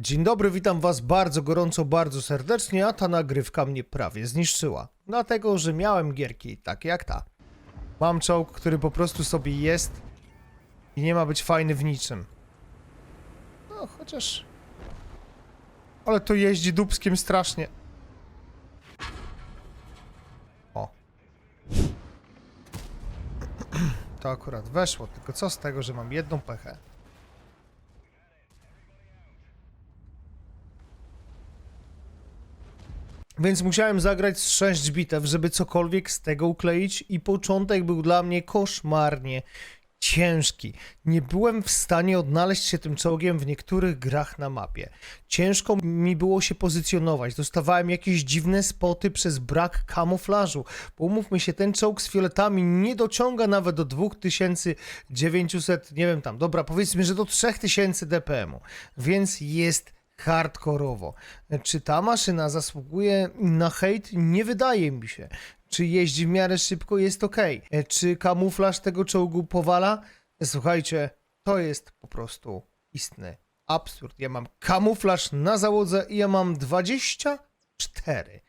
Dzień dobry, witam was bardzo gorąco, bardzo serdecznie, a ta nagrywka mnie prawie zniszczyła. Dlatego, że miałem gierki takie jak ta. Mam czołg, który po prostu sobie jest i nie ma być fajny w niczym. No, chociaż... Ale to jeździ dubskiem strasznie. O. To akurat weszło, tylko co z tego, że mam jedną pechę? Więc musiałem zagrać z 6 bitew, żeby cokolwiek z tego ukleić i początek był dla mnie koszmarnie ciężki. Nie byłem w stanie odnaleźć się tym czołgiem w niektórych grach na mapie. Ciężko mi było się pozycjonować. Dostawałem jakieś dziwne spoty przez brak kamuflażu. Bo umówmy się, ten czołg z fioletami nie dociąga nawet do 2900, nie wiem tam, dobra, powiedzmy, że do 3000 dpm-u. Więc jest hardkorowo. Czy ta maszyna zasługuje na hejt? Nie wydaje mi się. Czy jeździ w miarę szybko? Jest ok. Czy kamuflaż tego czołgu powala? Słuchajcie, to jest po prostu istny absurd. Ja mam kamuflaż na załodze i ja mam 24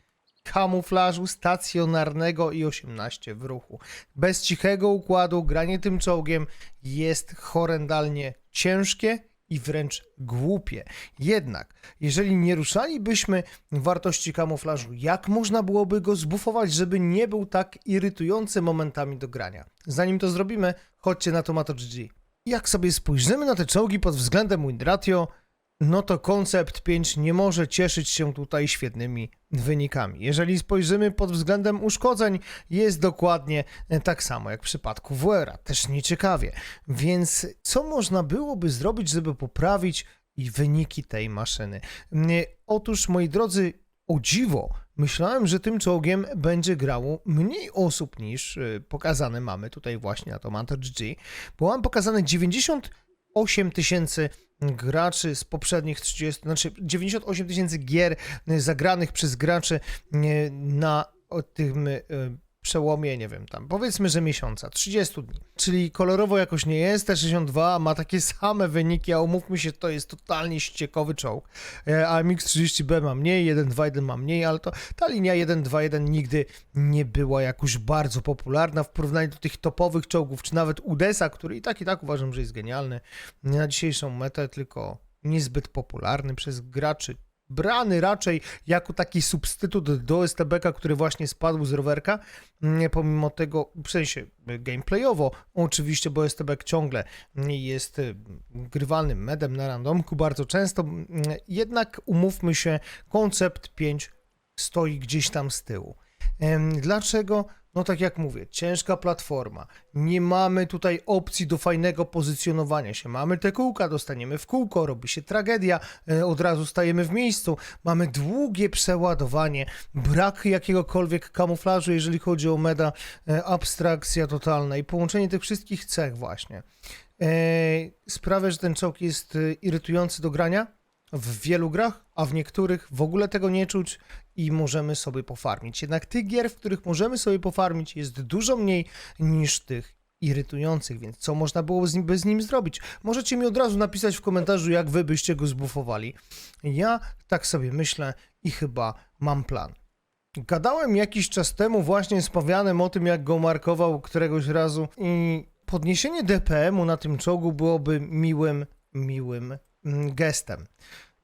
kamuflażu stacjonarnego i 18 w ruchu. Bez cichego układu granie tym czołgiem jest horrendalnie ciężkie i wręcz głupie. Jednak, jeżeli nie ruszalibyśmy wartości kamuflażu, jak można byłoby go zbufować, żeby nie był tak irytujący momentami do grania? Zanim to zrobimy, chodźcie na Tomato GG. Jak sobie spojrzymy na te czołgi pod względem win ratio, no to koncept 5 nie może cieszyć się tutaj świetnymi wynikami. Jeżeli spojrzymy pod względem uszkodzeń, jest dokładnie tak samo jak w przypadku WR-a, też nieciekawie. Więc co można byłoby zrobić, żeby poprawić i wyniki tej maszyny? Otóż, moi drodzy, o dziwo, myślałem, że tym czołgiem będzie grało mniej osób niż y, pokazane mamy tutaj właśnie na Tomato GG, bo mam pokazane 98 tysięcy graczy z poprzednich 30, znaczy 98 tysięcy gier y, zagranych przez graczy y, na tym y, przełomie, nie wiem, tam powiedzmy, że miesiąca, 30 dni. Czyli kolorowo jakoś nie jest, T62 ma takie same wyniki, a umówmy się, to jest totalnie ściekowy czołg. E, A MX-30B ma mniej, 1.2.1 ma mniej, ale to ta linia 1.2.1 nigdy nie była jakoś bardzo popularna w porównaniu do tych topowych czołgów, czy nawet Udesa, który i tak i tak uważam, że jest genialny nie na dzisiejszą metę, tylko niezbyt popularny przez graczy brany raczej jako taki substytut do STB-ka, który właśnie spadł z rowerka, pomimo tego, w sensie gameplayowo, oczywiście, bo STB ciągle jest y, grywalnym medem na randomku bardzo często, mm, jednak umówmy się, koncept 5 stoi gdzieś tam z tyłu. Dlaczego? No tak jak mówię, ciężka platforma. Nie mamy tutaj opcji do fajnego pozycjonowania się. Mamy te kółka, dostaniemy w kółko, robi się tragedia, e, od razu stajemy w miejscu. Mamy długie przeładowanie, brak jakiegokolwiek kamuflażu, jeżeli chodzi o meda, e, abstrakcja totalna i połączenie tych wszystkich cech właśnie. E, sprawia, że ten czołg jest irytujący do grania w wielu grach, a w niektórych w ogóle tego nie czuć i możemy sobie pofarmić. Jednak tych gier, w których możemy sobie pofarmić, jest dużo mniej niż tych irytujących, więc co można było z nim, by z nim zrobić? Możecie mi od razu napisać w komentarzu, jak wy byście go zbufowali. Ja tak sobie myślę i chyba mam plan. Gadałem jakiś czas temu właśnie z Pawianem o tym, jak go markował któregoś razu i podniesienie DPM-u na tym czołgu byłoby miłym, miłym mm, gestem.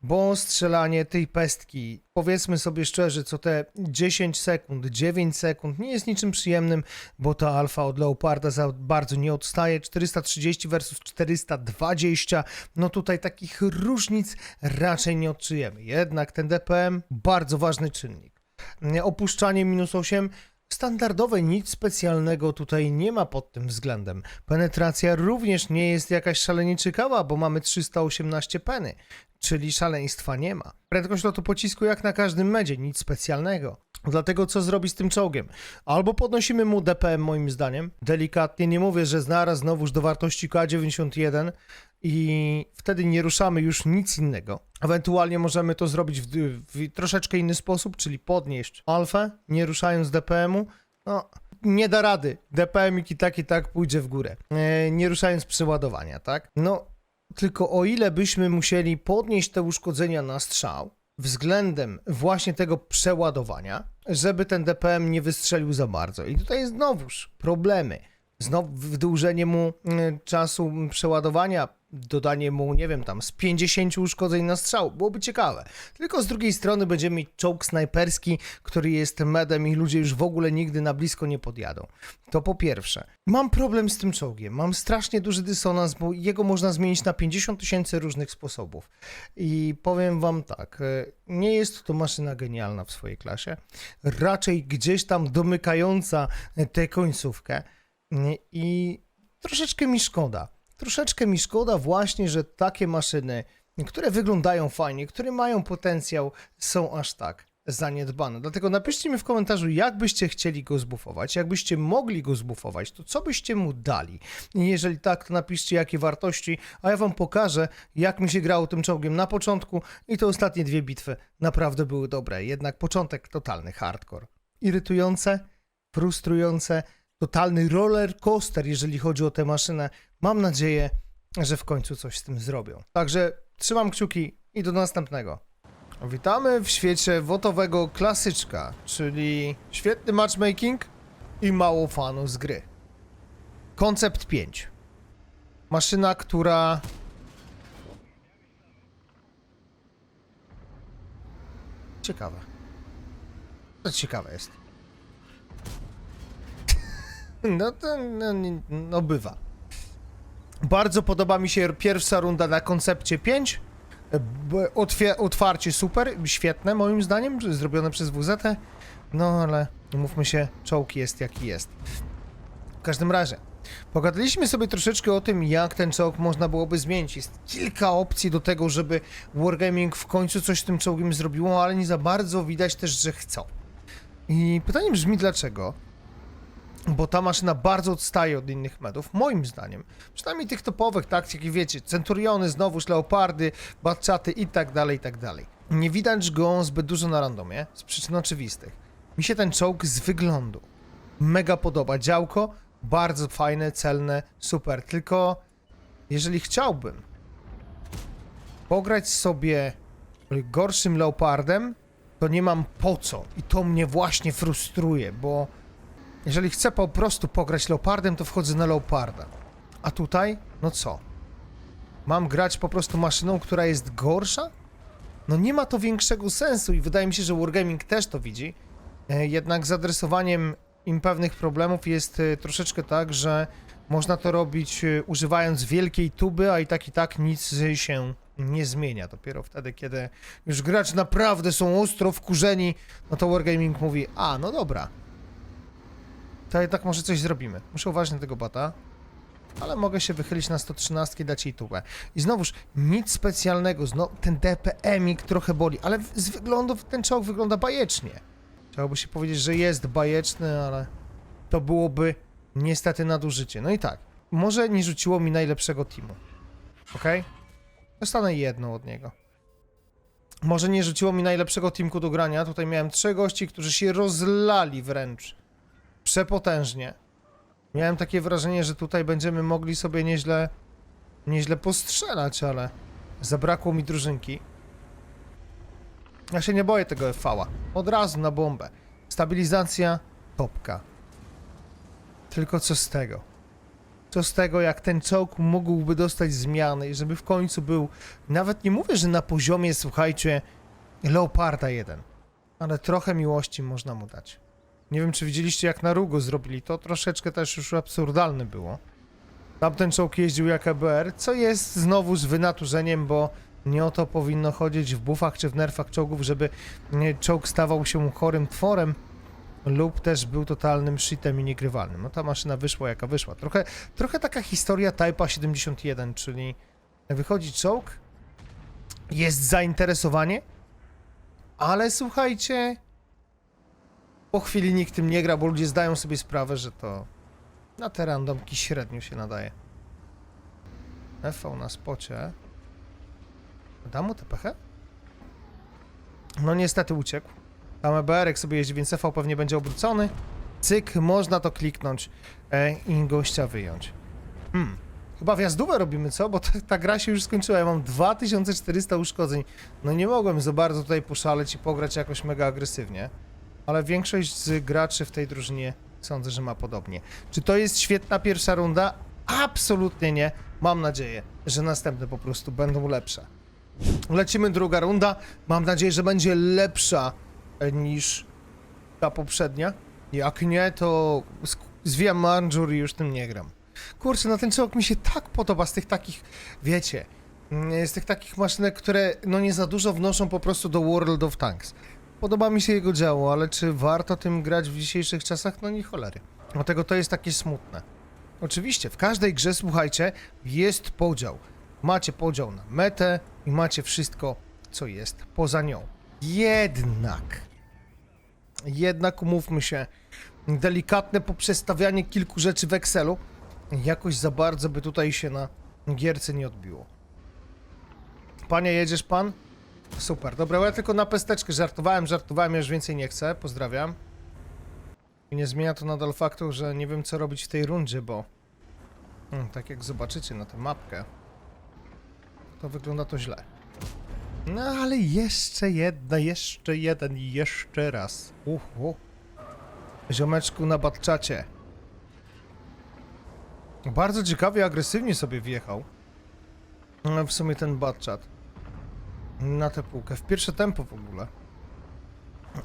Bo strzelanie tej pestki, powiedzmy sobie szczerze, co te 10 sekund, 9 sekund nie jest niczym przyjemnym, bo ta alfa od Leoparda za bardzo nie odstaje. 430 versus 420, no tutaj takich różnic raczej nie odczujemy. Jednak ten DPM bardzo ważny czynnik. Opuszczanie minus 8 Standardowe, nic specjalnego tutaj nie ma pod tym względem. Penetracja również nie jest jakaś szalenie ciekawa, bo mamy 318 peny, czyli szaleństwa nie ma. Prędkość lotu pocisku jak na każdym medzie, nic specjalnego. Dlatego co zrobić z tym czołgiem? Albo podnosimy mu DPM moim zdaniem, delikatnie, nie mówię, że zaraz znowuż do wartości K91 i wtedy nie ruszamy już nic innego. Ewentualnie możemy to zrobić w, w troszeczkę inny sposób, czyli podnieść alfę, nie ruszając DPM-u. No, nie da rady. DPM i tak i tak pójdzie w górę. E, nie ruszając przeładowania, tak? No, Tylko o ile byśmy musieli podnieść te uszkodzenia na strzał względem właśnie tego przeładowania, żeby ten DPM nie wystrzelił za bardzo. I tutaj znowuż problemy. Znowu wydłużenie mu y, czasu przeładowania, dodanie mu, nie wiem, tam z 50 uszkodzeń na strzał, byłoby ciekawe. Tylko z drugiej strony będziemy mieć czołg snajperski, który jest medem i ludzie już w ogóle nigdy na blisko nie podjadą. To po pierwsze. Mam problem z tym czołgiem. Mam strasznie duży dysonans, bo jego można zmienić na 50 tysięcy różnych sposobów. I powiem wam tak, e, nie jest to maszyna genialna w swojej klasie. Raczej gdzieś tam domykająca e, tę końcówkę. I troszeczkę mi szkoda. Troszeczkę mi szkoda właśnie, że takie maszyny, które wyglądają fajnie, które mają potencjał, są aż tak zaniedbane. Dlatego napiszcie mi w komentarzu, jak byście chcieli go zbufować, jakbyście mogli go zbufować, to co byście mu dali. Jeżeli tak, to napiszcie jakie wartości, a ja wam pokażę, jak mi się grało tym czołgiem na początku i te ostatnie dwie bitwy naprawdę były dobre. Jednak początek totalny hardcore. Irytujące, frustrujące, totalny roller coaster, jeżeli chodzi o tę maszynę. Mam nadzieję, że w końcu coś z tym zrobią. Także trzymam kciuki i do następnego. Witamy w świecie wotowego klasyczka, czyli świetny matchmaking i mało fanów z gry. Koncept 5. Maszyna, która. Ciekawe. To ciekawe jest. No to no, no bywa. Bardzo podoba mi się pierwsza runda na koncepcie 5. B- Otwie, otwarcie super, świetne moim zdaniem, zrobione przez WZ. No ale mówmy się, czołg jest jaki jest. W każdym razie, pogadaliśmy sobie troszeczkę o tym, jak ten czołg można byłoby zmienić. Jest kilka opcji do tego, żeby Wargaming w końcu coś z tym czołgiem zrobiło, ale nie za bardzo widać też, że chcą. I pytanie brzmi dlaczego? Bo ta maszyna bardzo odstaje od innych medów, moim zdaniem. Przynajmniej tych topowych taktyk, jak wiecie, Centuriony, znowuż Leopardy, Batczaty i tak dalej, i tak dalej. Nie widać go zbyt dużo na randomie, z przyczyn oczywistych. Mi się ten czołg z wyglądu mega podoba. Działko, bardzo fajne, celne, super. Tylko jeżeli chciałbym pograć sobie gorszym Leopardem, to nie mam po co. I to mnie właśnie frustruje, bo jeżeli chcę po prostu pograć Leopardem, to wchodzę na Leoparda. A tutaj, no co? Mam grać po prostu maszyną, która jest gorsza? No nie ma to większego sensu i wydaje mi się, że Wargaming też to widzi. E, Jednak z adresowaniem im pewnych problemów jest e, troszeczkę tak, że można to robić e, używając wielkiej tuby, a i tak i tak nic się nie zmienia. Dopiero wtedy, kiedy już gracz naprawdę są ostro wkurzeni, no to Wargaming mówi, a no dobra, to jednak może coś zrobimy. Muszę uważać na tego bata, ale mogę się wychylić na 113 i dać jej tubę. I znowuż, nic specjalnego, znowu ten DPM-ik trochę boli, ale z wyglądu ten czołg wygląda bajecznie. Chciałoby się powiedzieć, że jest bajeczny, ale to byłoby niestety nadużycie. No i tak, może nie rzuciło mi najlepszego teamu. Ok? Dostanę jedną od niego. Może nie rzuciło mi najlepszego teamku do grania. Tutaj miałem trzech gości, którzy się rozlali wręcz przepotężnie. Miałem takie wrażenie, że tutaj będziemy mogli sobie nieźle, nieźle postrzelać, ale zabrakło mi drużynki. Ja się nie boję tego FV-a. Od razu na bombę. Stabilizacja, topka. Tylko co z tego? Co z tego, jak ten czołg mógłby dostać zmiany i żeby w końcu był, nawet nie mówię, że na poziomie, słuchajcie, Leoparda 1, ale trochę miłości można mu dać. Nie wiem, czy widzieliście, jak na Rugo zrobili to. Troszeczkę też już absurdalne było. Tamten czołg jeździł jak EBR, co jest znowu z wynaturzeniem, bo nie o to powinno chodzić w bufach czy w nerfach czołgów, żeby nie, czołg stawał się chorym tworem lub też był totalnym shitem i niegrywalnym. No ta maszyna wyszła jaka wyszła. Trochę, trochę taka historia Type'a 71, czyli wychodzi czołg, jest zainteresowanie, ale słuchajcie, po chwili nikt tym nie gra, bo ludzie zdają sobie sprawę, że to na te randomki średnio się nadaje. FV na spocie. Dam mu TPH? No niestety uciekł. Tam EBR sobie jeździ, więc FV pewnie będzie obrócony. Cyk, można to kliknąć e, i gościa wyjąć. Hmm. Chyba wjazdówę robimy, co? Bo ta, ta gra się już skończyła. Ja mam 2400 uszkodzeń. No nie mogłem za bardzo tutaj poszaleć i pograć jakoś mega agresywnie. Ale większość z graczy w tej drużynie sądzę, że ma podobnie. Czy to jest świetna pierwsza runda? Absolutnie nie. Mam nadzieję, że następne po prostu będą lepsze. Lecimy druga runda. Mam nadzieję, że będzie lepsza e, niż ta poprzednia. Jak nie, to zwijam Marjorie i już tym nie gram. Kurczę, no ten czołg mi się tak podoba z tych takich, wiecie, mm, z tych takich maszynek, które no nie za dużo wnoszą po prostu do World of Tanks. Podoba mi się jego działo, ale czy warto tym grać w dzisiejszych czasach? No nie cholery. Dlatego to jest takie smutne. Oczywiście, w każdej grze, słuchajcie, jest podział. Macie podział na metę i macie wszystko, co jest poza nią. Jednak, jednak umówmy się, delikatne poprzestawianie kilku rzeczy w Excelu jakoś za bardzo by tutaj się na gierce nie odbiło. Panie, jedziesz pan? Super, dobra, ja tylko na pesteczkę żartowałem, żartowałem, już więcej nie chcę, pozdrawiam. I nie zmienia to nadal faktu, że nie wiem co robić w tej rundzie, bo hmm, tak jak zobaczycie na tę mapkę, to wygląda to źle. No ale jeszcze jedna, jeszcze jeden, i jeszcze raz. Uhu. Ziomeczku na batczacie. Bardzo ciekawie, agresywnie sobie wjechał. No, W sumie ten batchat. Na tę półkę. W pierwsze tempo w ogóle.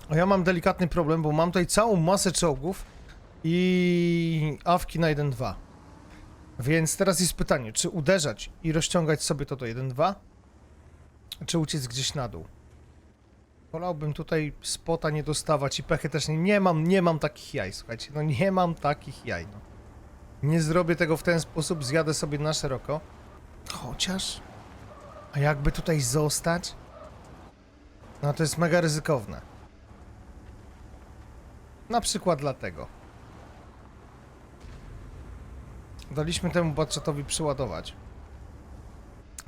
A ja mam delikatny problem, bo mam tutaj całą masę czołgów i awki na 1-2. Więc teraz jest pytanie, czy uderzać i rozciągać sobie to do 1-2, czy uciec gdzieś na dół. Wolałbym tutaj spota nie dostawać i pechy też nie, nie mam, nie mam takich jaj, słuchajcie, no nie mam takich jaj, no. Nie zrobię tego w ten sposób, zjadę sobie na szeroko. Chociaż... A jakby tutaj zostać? No to jest mega ryzykowne. Na przykład dlatego. Daliśmy temu budżetowi przyładować.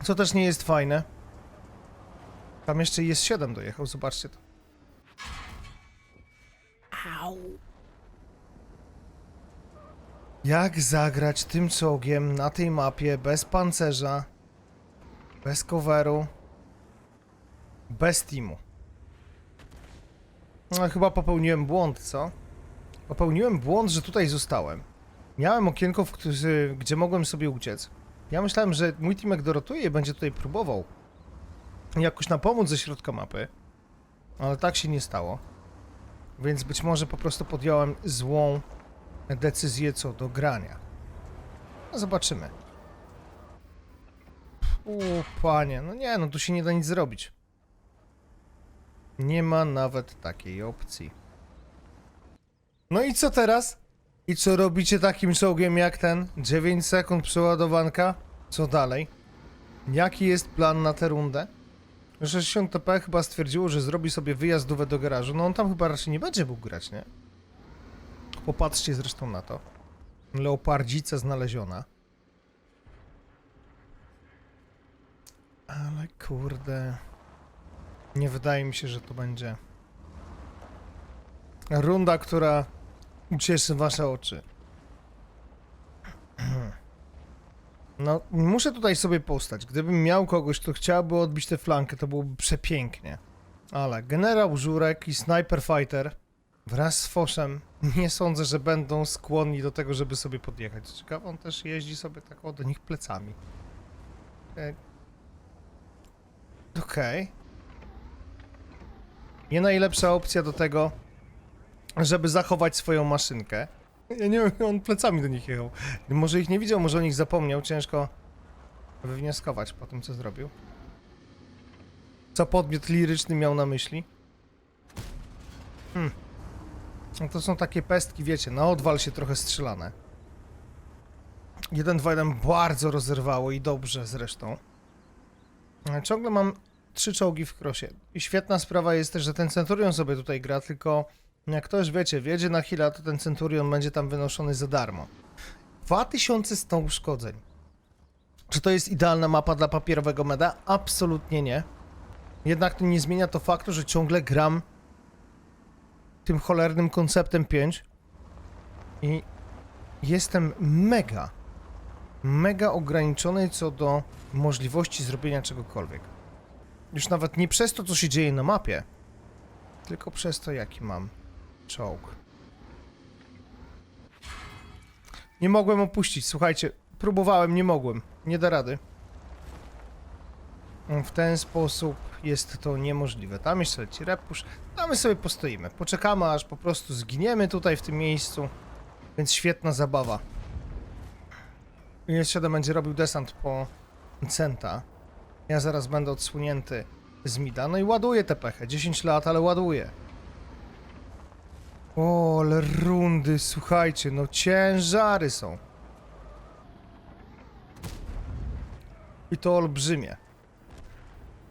Co też nie jest fajne. Tam jeszcze jest 7 dojechał, zobaczcie to. Jak zagrać tym czołgiem na tej mapie bez pancerza, bez coveru, bez teamu? No, chyba popełniłem błąd, co? Popełniłem błąd, że tutaj zostałem. Miałem okienko, w którzy, gdzie mogłem sobie uciec. Ja myślałem, że mój teamek dorotuje i będzie tutaj próbował jakoś nam pomóc ze środka mapy, ale tak się nie stało. Więc być może po prostu podjąłem złą decyzję co do grania. No zobaczymy. U panie, no nie, no tu się nie da nic zrobić. Nie ma nawet takiej opcji. No i co teraz? I co robicie takim czołgiem jak ten? 9 sekund przeładowanka? Co dalej? Jaki jest plan na tę rundę? 60 TP chyba stwierdziło, że zrobi sobie wyjazdówę do garażu. No on tam chyba raczej nie będzie mógł grać, nie? Popatrzcie zresztą na to. Leopardzica znaleziona. Ale kurde. Nie wydaje mi się, że to będzie runda, która ucieszy wasze oczy. No, muszę tutaj sobie postać. Gdybym miał kogoś, kto chciałby odbić tę flankę, to byłoby przepięknie. Ale generał Żurek i Sniper Fighter wraz z Foszem nie sądzę, że będą skłonni do tego, żeby sobie podjechać. Ciekawe, on też jeździ sobie tak o, do nich plecami. Okej. Nie najlepsza opcja do tego, żeby zachować swoją maszynkę. Ja nie wiem, on plecami do nich jechał. Może ich nie widział, może o nich zapomniał. Ciężko wywnioskować po tym, co zrobił. Co podmiot liryczny miał na myśli? Hmm. No to są takie pestki, wiecie, na odwal się trochę strzelane. 1-2-1 bardzo rozerwało i dobrze zresztą. Ciągle mam trzy czołgi w krosie. I świetna sprawa jest też, że ten Centurion sobie tutaj gra, tylko jak ktoś, wiecie, wiedzie na chwilę, to ten Centurion będzie tam wynoszony za darmo. 2100 uszkodzeń. Czy to jest idealna mapa dla papierowego meda? Absolutnie nie. Jednak to nie zmienia to faktu, że ciągle gram tym cholernym konceptem 5 i jestem mega, mega ograniczony co do możliwości zrobienia czegokolwiek. Już nawet nie przez to, co się dzieje na mapie, tylko przez to, jaki mam czołg. Nie mogłem opuścić, słuchajcie, próbowałem, nie mogłem, nie da rady. W ten sposób jest to niemożliwe. Tam jeszcze leci repusz, a my sobie postoimy. Poczekamy, aż po prostu zginiemy tutaj w tym miejscu. Więc świetna zabawa. 7 będzie robił desant po Centa. Ja zaraz będę odsłonięty z Mida. No i ładuję tę pechę. 10 lat, ale ładuję. O, ale rundy, słuchajcie, no ciężary są. I to olbrzymie.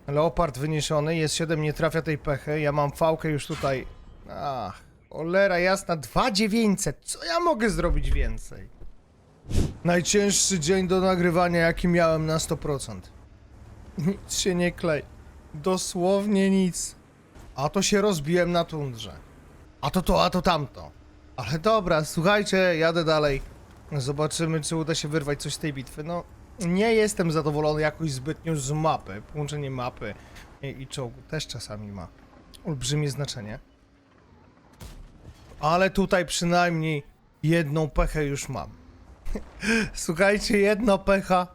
Leopard wyniesiony, jest 7 nie trafia tej pechy. Ja mam fałkę już tutaj. Ach, olera jasna, 2900. Co ja mogę zrobić więcej? Najcięższy dzień do nagrywania, jaki miałem na 100%. Nic się nie klei. Dosłownie nic. A to się rozbiłem na tundrze. A to to, a to tamto. Ale dobra, słuchajcie, jadę dalej. Zobaczymy, czy uda się wyrwać coś z tej bitwy. No, nie jestem zadowolony jakoś zbytnio z mapy. Połączenie mapy i, i czołgu też czasami ma olbrzymie znaczenie. Ale tutaj przynajmniej jedną pechę już mam. Słuchajcie, jedna pecha.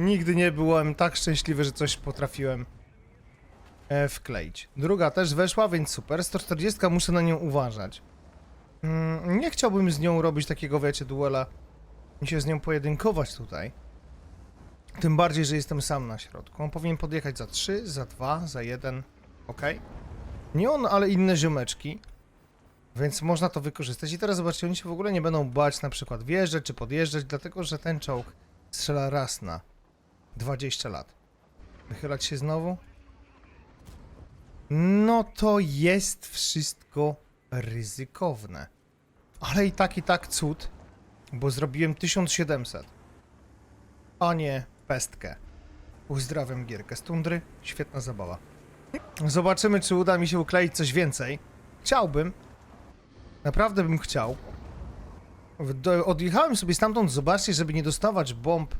Nigdy nie byłem tak szczęśliwy, że coś potrafiłem e, wkleić. Druga też weszła, więc super. 140 muszę na nią uważać. Mm, nie chciałbym z nią robić takiego, wiecie, duela. Mi się z nią pojedynkować tutaj. Tym bardziej, że jestem sam na środku. On powinien podjechać za 3, za 2, za 1. Ok. Nie on, ale inne ziomeczki. Więc można to wykorzystać. I teraz zobaczcie, oni się w ogóle nie będą bać na przykład wjeżdżać czy podjeżdżać, dlatego że ten czołg strzela raz na 20 lat. Wychylać się znowu? No to jest wszystko ryzykowne. Ale i tak, i tak cud, bo zrobiłem 1700. A nie pestkę. Uzdrawiam gierkę z tundry. Świetna zabawa. Zobaczymy, czy uda mi się ukleić coś więcej. Chciałbym. Naprawdę bym chciał. Odjechałem sobie stamtąd, zobaczcie, żeby nie dostawać bomb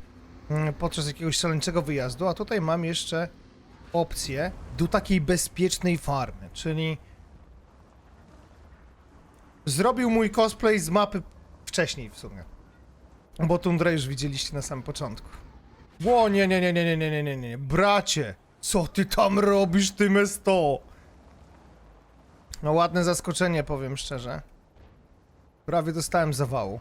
podczas jakiegoś szaleńczego wyjazdu, a tutaj mam jeszcze opcję do takiej bezpiecznej farmy, czyli zrobił mój cosplay z mapy wcześniej w sumie. Bo tundrę już widzieliście na samym początku. Ło, nie, nie, nie, nie, nie, nie, nie, nie, nie, bracie, co ty tam robisz, tym S100? No ładne zaskoczenie, powiem szczerze. Prawie dostałem zawału.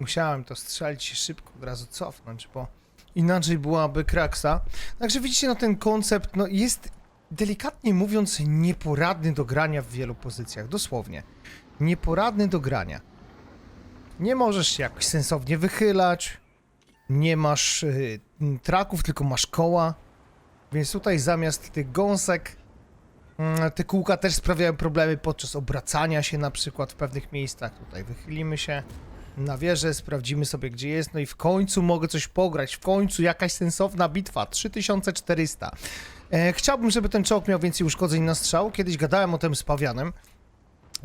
Musiałem to strzelić i szybko od razu cofnąć, bo inaczej byłaby kraksa. Także widzicie, no ten koncept no, jest delikatnie mówiąc nieporadny do grania w wielu pozycjach. Dosłownie. Nieporadny do grania. Nie możesz się jakoś sensownie wychylać. Nie masz y, traków, tylko masz koła. Więc tutaj zamiast tych gąsek mm, te kółka też sprawiają problemy podczas obracania się na przykład w pewnych miejscach. Tutaj wychylimy się na wieżę, sprawdzimy sobie gdzie jest, no i w końcu mogę coś pograć, w końcu jakaś sensowna bitwa, 3400. E, chciałbym, żeby ten czołg miał więcej uszkodzeń na strzał, kiedyś gadałem o tym z Pawianem.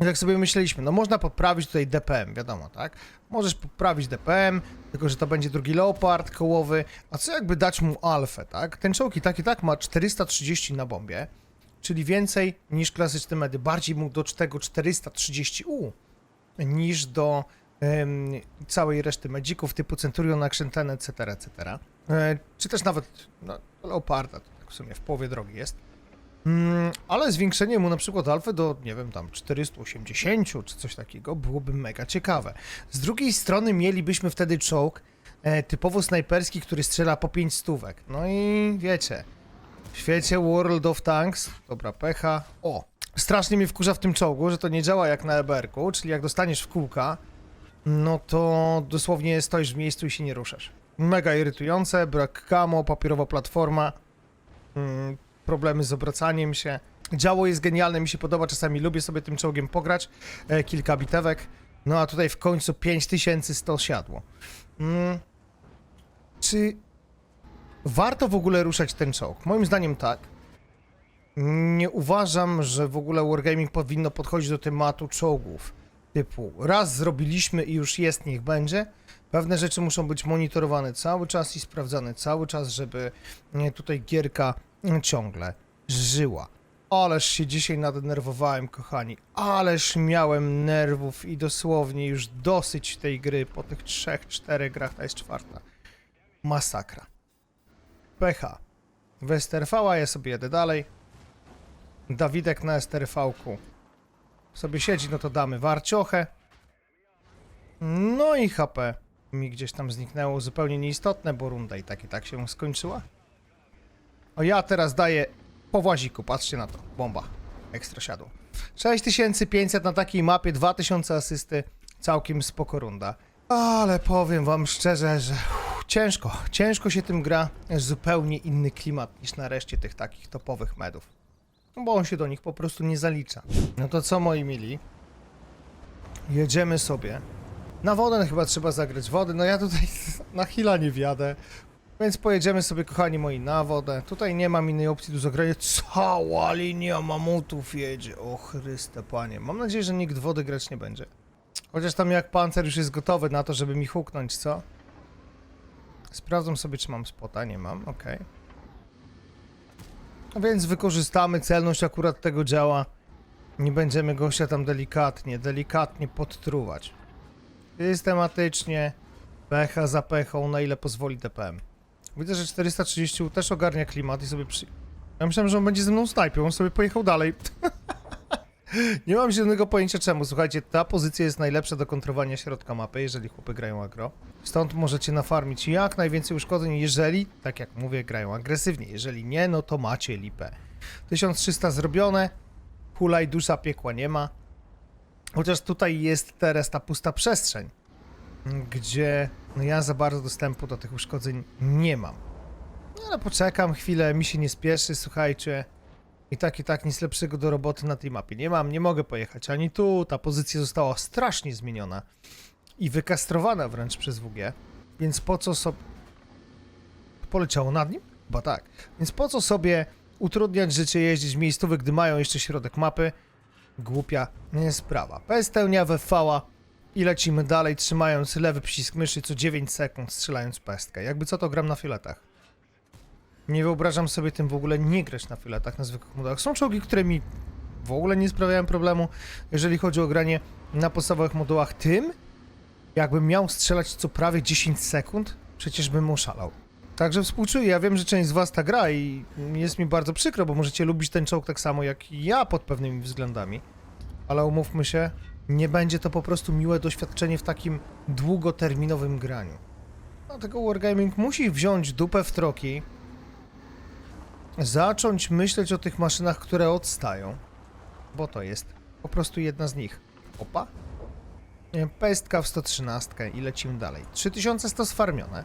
I tak sobie myśleliśmy, no można poprawić tutaj DPM, wiadomo, tak? Możesz poprawić DPM, tylko że to będzie drugi Leopard kołowy, a co jakby dać mu alfę, tak? Ten czołg i tak i tak ma 430 na bombie, czyli więcej niż klasyczny medy, bardziej mu do tego 430U niż do całej reszty medzików typu Centurion, Action etc., etc. E, czy też nawet no, Leoparda, to tak w sumie w połowie drogi jest. Mm, ale zwiększenie mu na przykład alfy do, nie wiem, tam 480 czy coś takiego byłoby mega ciekawe. Z drugiej strony mielibyśmy wtedy czołg e, typowo snajperski, który strzela po 5 stówek. No i wiecie, w świecie World of Tanks, dobra pecha, o, strasznie mnie wkurza w tym czołgu, że to nie działa jak na EBR-ku, czyli jak dostaniesz w kółka, no to dosłownie stoisz w miejscu i się nie ruszasz. Mega irytujące, brak kamo, papierowa platforma, mm, problemy z obracaniem się. Działo jest genialne, mi się podoba, czasami lubię sobie tym czołgiem pograć, e, kilka bitewek, no a tutaj w końcu 5100 siadło. Mm. Czy warto w ogóle ruszać ten czołg? Moim zdaniem tak. Nie uważam, że w ogóle Wargaming powinno podchodzić do tematu czołgów typu raz zrobiliśmy i już jest, niech będzie. Pewne rzeczy muszą być monitorowane cały czas i sprawdzane cały czas, żeby nie, tutaj gierka mm, ciągle żyła. Ależ się dzisiaj nadenerwowałem, kochani. Ależ miałem nerwów i dosłownie już dosyć tej gry po tych trzech, czterech grach, ta jest czwarta. Masakra. Pecha. W STRV ja sobie jedę dalej. Dawidek na STRV-ku sobie siedzi, no to damy warciochę. No i HP mi gdzieś tam zniknęło, zupełnie nieistotne, bo runda i tak i tak się skończyła. O ja teraz daję po właziku, patrzcie na to, bomba, ekstra siadło. 6500 na takiej mapie, 2000 asysty, całkiem spoko runda. Ale powiem wam szczerze, że uff, ciężko, ciężko się tym gra, zupełnie inny klimat niż na reszcie tych takich topowych medów. No bo on się do nich po prostu nie zalicza. No to co moi mili? Jedziemy sobie. Na wodę chyba trzeba zagrać wody. No ja tutaj na chwila nie wjadę. Więc pojedziemy sobie, kochani moi, na wodę. Tutaj nie mam innej opcji do zagrania. Cała linia mamutów jedzie. O Chryste, panie. Mam nadzieję, że nikt wody grać nie będzie. Chociaż tam jak pancer już jest gotowy na to, żeby mi huknąć, co? Sprawdzam sobie, czy mam spota. Nie mam, okej. No Więc wykorzystamy celność akurat tego działa. Nie będziemy gościa tam delikatnie, delikatnie podtruwać. Systematycznie, pecha za pechą, na ile pozwoli TPM. Widzę, że 430 też ogarnia klimat i sobie przy... Ja myślałem, że on będzie ze mną snajpią, on sobie pojechał dalej. Nie mam zielonego pojęcia czemu. Słuchajcie, ta pozycja jest najlepsza do kontrowania środka mapy, jeżeli chłopy grają agro. Stąd możecie nafarmić jak najwięcej uszkodzeń, jeżeli, tak jak mówię, grają agresywnie. Jeżeli nie, no to macie lipę. 1300 zrobione, hulaj dusza piekła nie ma. Chociaż tutaj jest teraz ta pusta przestrzeń, gdzie no ja za bardzo dostępu do tych uszkodzeń nie mam. No ale poczekam chwilę, mi się nie spieszy, słuchajcie. I tak, i tak nic lepszego do roboty na tej mapie nie mam, nie mogę pojechać ani tu, ta pozycja została strasznie zmieniona i wykastrowana wręcz przez WG, więc po co sobie... Poleciało nad nim? Chyba tak. Więc po co sobie utrudniać życie, jeździć w miejscowych, gdy mają jeszcze środek mapy? Głupia sprawa. Pestełnia wefała i lecimy dalej, trzymając lewy przycisk myszy co 9 sekund, strzelając pestkę. Jakby co to gram na filetach. Nie wyobrażam sobie tym w ogóle nie grać na filetach, na zwykłych modach. Są czołgi, które mi w ogóle nie sprawiają problemu, jeżeli chodzi o granie na podstawowych modułach. Tym, jakbym miał strzelać co prawie 10 sekund, przecież bym oszalał. Także współczuję, ja wiem, że część z was ta gra i jest mi bardzo przykro, bo możecie lubić ten czołg tak samo jak ja pod pewnymi względami. Ale umówmy się, nie będzie to po prostu miłe doświadczenie w takim długoterminowym graniu. Dlatego Wargaming musi wziąć dupę w troki, zacząć myśleć o tych maszynach, które odstają, bo to jest po prostu jedna z nich. Opa. Nie, Pestka w 113 i lecimy dalej. 3100 sfarmione.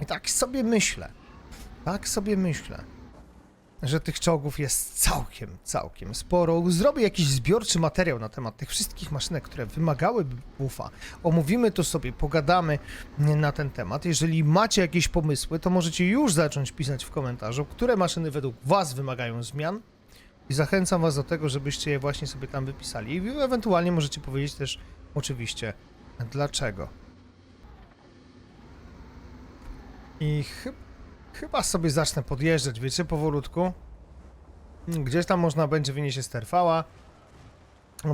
I tak sobie myślę, tak sobie myślę, że tych czołgów jest całkiem, całkiem sporo. Zrobię jakiś zbiorczy materiał na temat tych wszystkich maszynek, które wymagałyby buffa. Omówimy to sobie, pogadamy na ten temat. Jeżeli macie jakieś pomysły, to możecie już zacząć pisać w komentarzu, które maszyny według Was wymagają zmian. I zachęcam Was do tego, żebyście je właśnie sobie tam wypisali. I ewentualnie możecie powiedzieć też oczywiście dlaczego. I chy- chyba sobie zacznę podjeżdżać, wiecie, powolutku. Gdzieś tam można będzie wynieść sterfała.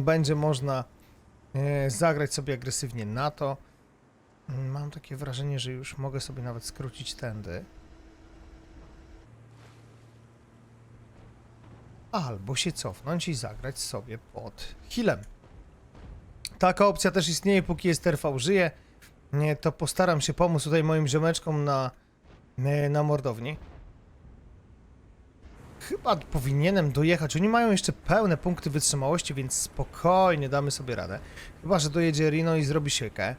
Będzie można e, zagrać sobie agresywnie na to. Mam takie wrażenie, że już mogę sobie nawet skrócić tędy. Albo się cofnąć i zagrać sobie pod healem. Taka opcja też istnieje, póki jest TV żyje. To postaram się pomóc tutaj moim ziomeczkom na, e, na mordowni. Chyba powinienem dojechać. Oni mają jeszcze pełne punkty wytrzymałości, więc spokojnie damy sobie radę. Chyba, że dojedzie Rino i zrobi siekę.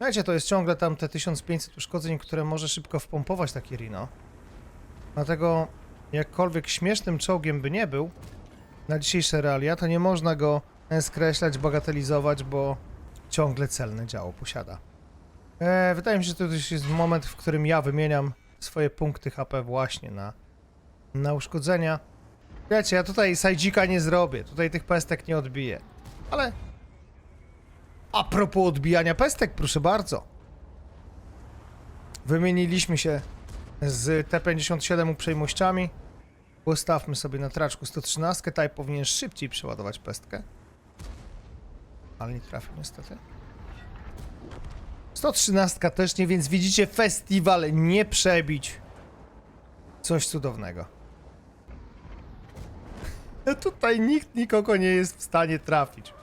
Wiecie, to jest ciągle tam te 1500 uszkodzeń, które może szybko wpompować taki Rino. Dlatego, jakkolwiek śmiesznym czołgiem by nie był, na dzisiejsze realia, to nie można go e, skreślać, bagatelizować, bo ciągle celne działo posiada. E, wydaje mi się, że to też jest moment, w którym ja wymieniam swoje punkty HP właśnie na, na uszkodzenia. Wiecie, ja tutaj sajdzika nie zrobię, tutaj tych pestek nie odbiję. Ale A propos odbijania pestek, proszę bardzo. Wymieniliśmy się z T-57 uprzejmościami. Postawmy sobie na traczku 113. Taj powinien szybciej przeładować pestkę. Ale nie trafił niestety. 113 też nie, więc widzicie festiwal nie przebić. Coś cudownego. Tutaj nikt nikogo nie jest w stanie trafić.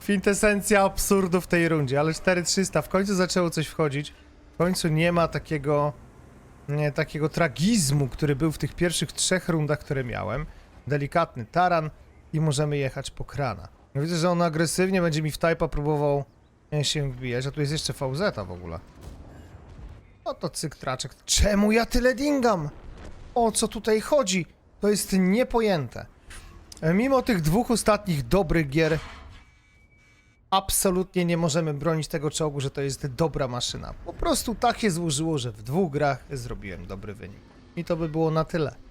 Kwintesencja absurdu w tej rundzie, ale 4300 w końcu zaczęło coś wchodzić. W końcu nie ma takiego nie, takiego tragizmu, który był w tych pierwszych trzech rundach, które miałem. Delikatny taran i możemy jechać po krana. Widzę, że on agresywnie będzie mi w typa próbował e, się wbijać, a tu jest jeszcze VZ w ogóle. No to cyk traczek. Czemu ja tyle dingam? O co tutaj chodzi? To jest niepojęte. E, Mimo tych dwóch ostatnich dobrych gier, absolutnie nie możemy bronić tego czołgu, że to jest dobra maszyna. Po prostu tak się złożyło, że w dwóch grach zrobiłem dobry wynik. I to by było na tyle.